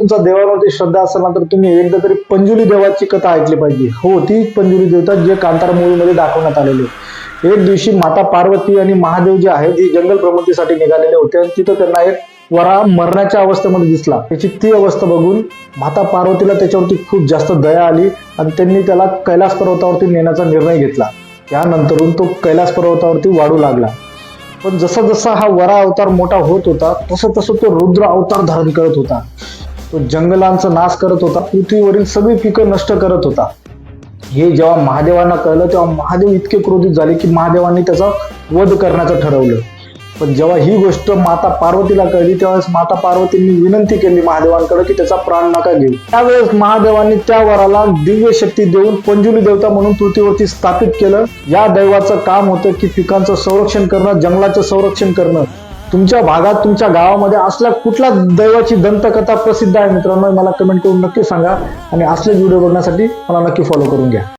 तुमचा देवावरती श्रद्धा असेल ना तर तुम्ही एकदा तरी पंजुली देवाची कथा ऐकली पाहिजे. हो ती पंजुली देवता जे कांतारा मूवीमध्ये दाखवण्यात आलेली आहे. एक दिवशी माता पार्वती आणि महादेव जे आहेत ते जंगल भ्रमंतीसाठी निघालेले होते आणि तिथं त्यांना एक वरा मरणाच्या अवस्थेमध्ये दिसला. त्याची ती अवस्था बघून माता पार्वतीला त्याच्यावरती खूप जास्त दया आली आणि त्यांनी त्याला कैलास पर्वतावरती नेण्याचा निर्णय घेतला. त्यानंतरून तो कैलास पर्वतावरती वाढू लागला. पण जसा जसा हा वरा अवतार मोठा होत होता तसं तसं तो रुद्र अवतार धारण करत होता. तो जंगलांचा नाश करत होता. पृथ्वीवरील सगळी पिकं नष्ट करत होता. हे जेव्हा महादेवांना कळलं तेव्हा महादेव इतके क्रोधित झाले की महादेवांनी त्याचा वध करण्याचं ठरवलं. पण जेव्हा ही गोष्ट माता पार्वतीला कळली त्यावेळेस माता पार्वतींनी विनंती केली महादेवांकडे की त्याचा प्राण नका घेऊ. त्यावेळेस महादेवांनी त्या वराला दिव्य शक्ती देऊन पंजुली देवता म्हणून पृथ्वीवरती स्थापित केलं. या दैवाचं काम होतं की पिकांचं संरक्षण करणं जंगलाचं संरक्षण करणं. तुमच्या भागात तुमच्या गावामध्ये असल्या कुठल्या दैवाची दंतकथा प्रसिद्ध आहे मित्रांनो मला कमेंट करून नक्की सांगा. आणि असले व्हिडिओ बघण्यासाठी मला नक्की फॉलो करून घ्या.